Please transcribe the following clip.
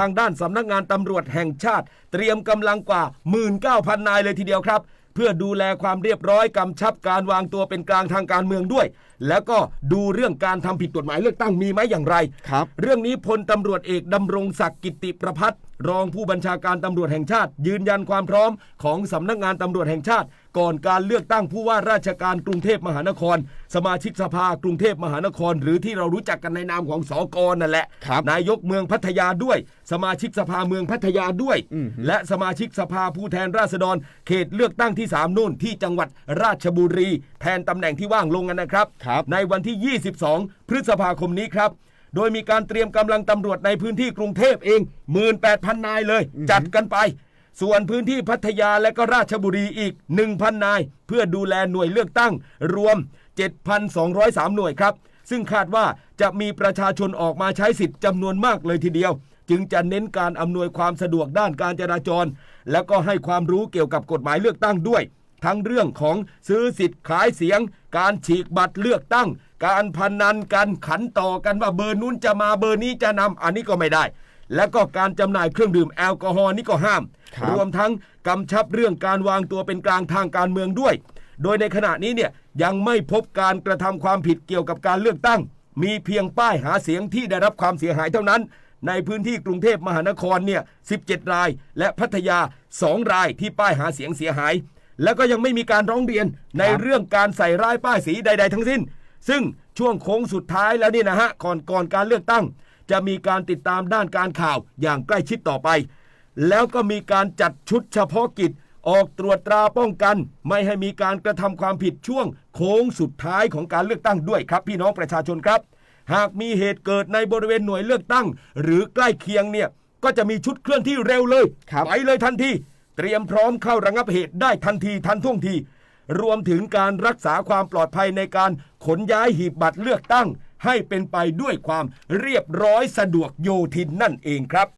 ทางด้านสำนักงานตำรวจแห่งชาติ เตรียมกำลังกว่า 19,000 นายเลยทีเดียวครับ เพื่อดูแลความเรียบร้อยกำชับการวางตัวเป็นกลางทางการเมืองด้วย แล้วก็ดูเรื่องการทำผิดกฎหมายเลือกตั้งมีไหมอย่างไร ครับ เรื่องนี้พลตำรวจเอกดำรงศักดิ์กิติประพัฒน์ รองผู้บัญชาการตำรวจแห่งชาติ ยืนยันความพร้อมของสำนักงานตำรวจแห่งชาติ ก่อนการเลือกตั้งผู้ว่าราชการกรุงเทพมหานคร สมาชิกสภากรุงเทพมหานคร หรือที่เรารู้จักกันในนามของสอกรนั่นแหละครับนายกเมืองพัทยาด้วย สมาชิกสภาเมืองพัทยาด้วยอืมและสมาชิกสภาผู้แทนราษฎร เขตเลือกตั้งที่3นู่นที่จังหวัดราชบุรี แทนตำแหน่งที่ว่างลงกันนะครับครับในวันที่ 22 พฤษภาคมนี้ครับ โดยมีการเตรียมกำลังตำรวจในพื้นที่กรุงเทพเอง 18,000 นายเลย จัดกันไป ส่วนพื้นที่พัทยาและก็ราชบุรีอีก 1,000 นาย เพื่อดูแลหน่วยเลือกตั้ง รวม 7,203 หน่วยครับ ซึ่งคาดว่าจะมีประชาชนออกมาใช้สิทธิ์จำนวนมากเลยทีเดียว จึงจะเน้นการอำนวยความสะดวกด้านการจราจร แล้วก็ให้ความรู้เกี่ยวกับกฎหมายเลือกตั้งด้วยทั้งเรื่องของซื้อสิทธิ์ขายเสียง การฉีกบัตรเลือกตั้ง การพนันกันขันต่อกันว่าเบอร์นู้นจะมาเบอร์นี้จะนำอันนี้ก็ไม่ได้ แล้วก็การจำหน่ายเครื่องดื่มแอลกอฮอล์นี่ก็ห้ามครับรวมทั้งกำชับเรื่องการวางตัวเป็นกลางทางการเมืองด้วย โดยในขณะนี้เนี่ยยังไม่พบการกระทำความผิดเกี่ยวกับการเลือกตั้ง มีเพียงป้ายหาเสียงที่ได้รับความเสียหายเท่านั้น ในพื้นที่กรุงเทพมหานครเนี่ย17 ราย และพัทยา 2 รายที่ป้ายหาเสียงเสียหาย แล้วก็ยังไม่มีการร้องเรียนในครับเรื่องการใส่ร้ายป้ายสีใด ๆ ทั้งสิ้น ซึ่งช่วงโค้งสุดท้ายแล้วนี่นะฮะก่อนก่อนการเลือกตั้ง จะมีการติดตามด้านการข่าวอย่างใกล้ชิดต่อไป แล้วก็มีการจัดชุดเฉพาะกิจออกตรวจตราป้องกัน ไม่ให้มีการกระทำความผิดช่วง โค้งสุดท้ายของการเลือกตั้งด้วยครับ พี่น้องประชาชนครับ หากมีเหตุเกิดในบริเวณหน่วยเลือกตั้ง หรือใกล้เคียงเนี่ยก็จะมีชุดเคลื่อนที่เร็วเลยครับไปเลยทันที เตรียมพร้อมเข้าระงับเหตุได้ทันทีทันท่วงที รวมถึงการรักษาความปลอดภัยในการขนย้ายหีบบัตรเลือกตั้ง ให้เป็นไปด้วยความเรียบร้อยสะดวกโยทินนั่นเองครับ